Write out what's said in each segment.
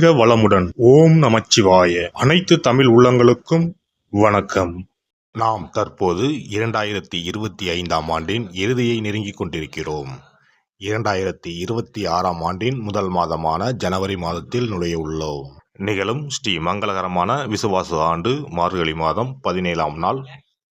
வாழ்க வளமுடன். ஓம் நமச்சிவாய. அனைத்து தமிழ் உள்ளங்களுக்கும் வணக்கம். நாம் தற்போது இரண்டாயிரத்தி இருபத்தி ஐந்தாம் ஆண்டின் இறுதியை நெருங்கிக் கொண்டிருக்கிறோம். இரண்டாயிரத்தி இருபத்தி ஆறாம் ஆண்டின் முதல் மாதமான ஜனவரி மாதத்தில் நுழைய உள்ளோம். நிகழும் ஸ்ரீ மங்களகரமான விசுவாச ஆண்டு மார்கழி மாதம் பதினேழாம் நாள்.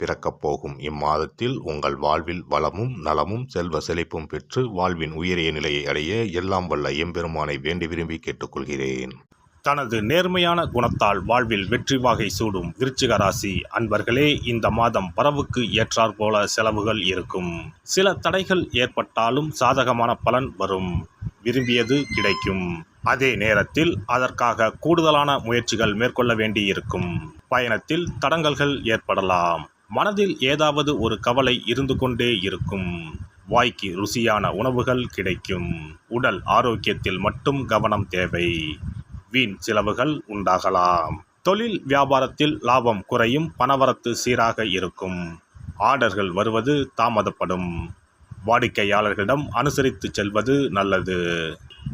பிறக்கப் போகும். இம்மாதத்தில் உங்கள் வாழ்வில் வளமும் நலமும் செல்வ செழிப்பும் பெற்று வாழ்வின் உயரிய நிலையை அடைய எல்லாம் வல்ல எம்பெருமானை வேண்டி விரும்பி கேட்டுக்கொள்கிறேன். தனது நேர்மையான குணத்தால் வாழ்வில் வெற்றி வாகை சூடும் விருச்சிக ராசி அன்பர்களே இந்த மாதம் வரவுக்கு ஏற்றாற் போல செலவுகள் இருக்கும். சில தடைகள் ஏற்பட்டாலும் சாதகமான பலன் வரும். விரும்பியது கிடைக்கும். அதே நேரத்தில் அதற்காக கூடுதலான முயற்சிகள் மேற்கொள்ள வேண்டியிருக்கும். பயணத்தில் தடங்கல்கள் ஏற்படலாம். மனதில் ஏதாவது ஒரு கவலை இருந்து கொண்டே இருக்கும். வாய்க்கு ருசியான உணவுகள் கிடைக்கும். உடல் ஆரோக்கியத்தில் மட்டும் கவனம் தேவை. வீண் செலவுகள் உண்டாகலாம். தொழில் வியாபாரத்தில் லாபம் குறையும் பணவரத்து சீராக இருக்கும். ஆர்டர்கள் வருவது தாமதப்படும். வாடிக்கையாளர்களிடம் அனுசரித்து செல்வது நல்லது.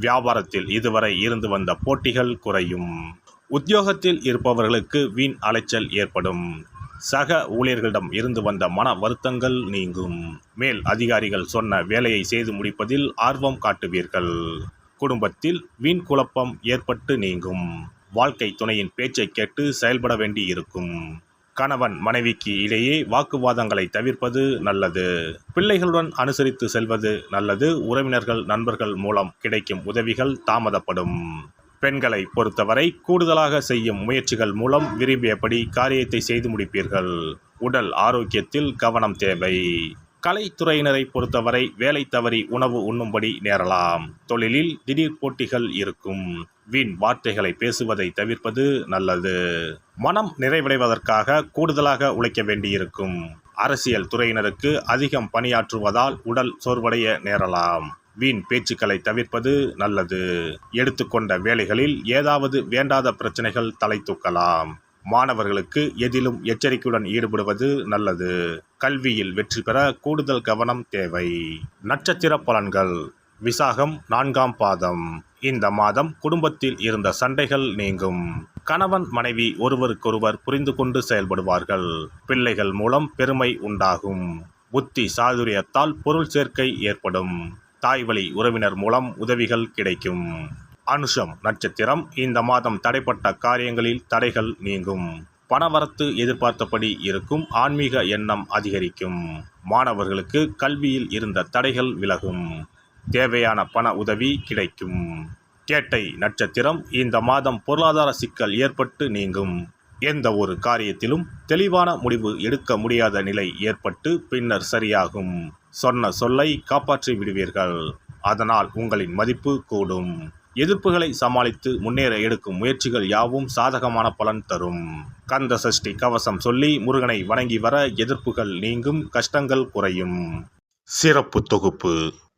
வியாபாரத்தில் இதுவரை இருந்து வந்த போட்டிகள் குறையும். உத்தியோகத்தில் இருப்பவர்களுக்கு வீண் அலைச்சல் ஏற்படும். சக ஊழியர்களிடம் இருந்து வந்த மன வருத்தங்கள் நீங்கும். மேல் அதிகாரிகள் சொன்ன வேலையை செய்து முடிப்பதில் ஆர்வம் காட்டுவீர்கள். குடும்பத்தில் வீண் குழப்பம் ஏற்பட்டு நீங்கும். வாழ்க்கை துணையின் பேச்சை கேட்டு செயல்பட வேண்டி இருக்கும் கணவன் மனைவிக்கு இடையே வாக்குவாதங்களை தவிர்ப்பது நல்லது. பிள்ளைகளுடன் அனுசரித்து செல்வது நல்லது. உறவினர்கள் நண்பர்கள் மூலம் கிடைக்கும் உதவிகள் தாமதப்படும். பெண்களை பொறுத்தவரை கூடுதலாக செய்யும் முயற்சிகள் மூலம் விரும்பியபடி காரியத்தை செய்து முடிப்பீர்கள்? உடல் ஆரோக்கியத்தில் கவனம் தேவை. கலைத்துறையினரை பொறுத்தவரை வேலை தவறி உணவு உண்ணும்படி நேரலாம். தொழிலில் திடீர் போட்டிகள் இருக்கும். வீண் வார்த்தைகளை பேசுவதை தவிர்ப்பது நல்லது. மனம் நிறைவடைவதற்காக கூடுதலாக உழைக்க வேண்டியிருக்கும். அரசியல் துறையினருக்கு அதிகம் பணியாற்றுவதால் உடல் சோர்வடைய நேரலாம். வீண் பேச்சுக்களை தவிர்ப்பது நல்லது. எடுத்துக்கொண்ட வேலைகளில் ஏதாவது வேண்டாத பிரச்சனைகள் தலை தூக்கலாம். மாணவர்களுக்கு எதிலும் எச்சரிக்கையுடன் ஈடுபடுவது நல்லது. கல்வியில் வெற்றி பெற கூடுதல் கவனம் தேவை. நட்சத்திர பலன்கள். விசாகம் நான்காம் பாதம். இந்த மாதம் குடும்பத்தில் இருந்த சண்டைகள் நீங்கும். கணவன் மனைவி ஒருவருக்கொருவர் புரிந்து கொண்டு செயல்படுவார்கள். பிள்ளைகள் மூலம் பெருமை உண்டாகும். புத்தி சாதுரியத்தால் பொருள் சேர்க்கை ஏற்படும். தாய்வழி உறவினர் மூலம் உதவிகள் கிடைக்கும். அனுஷம் நட்சத்திரம் இந்த மாதம் தடைப்பட்ட காரியங்களில் தடைகள் நீங்கும். பணவரத்து எதிர்பார்த்தபடி இருக்கும் ஆன்மீக எண்ணம் அதிகரிக்கும். மாணவர்களுக்கு கல்வியில் இருந்த தடைகள் விலகும். தேவையான பண உதவி கிடைக்கும். கேட்டை நட்சத்திரம் இந்த மாதம் பொருளாதார சிக்கல் ஏற்பட்டு நீங்கும். எந்த ஒரு காரியத்திலும் தெளிவான முடிவு எடுக்க முடியாத நிலை ஏற்பட்டு பின்னர் சரியாகும். சொன்ன சொல்லை காப்பாற்றி விடுவீர்கள். அதனால் உங்களின் மதிப்பு கூடும். எதிர்ப்புகளை சமாளித்து முன்னேற எடுக்கும் முயற்சிகள் யாவும் சாதகமான பலன் தரும். கந்த சஷ்டி கவசம் சொல்லி முருகனை வணங்கி வர எதிர்ப்புகள் நீங்கும் கஷ்டங்கள் குறையும். சிறப்பு தொகுப்பு.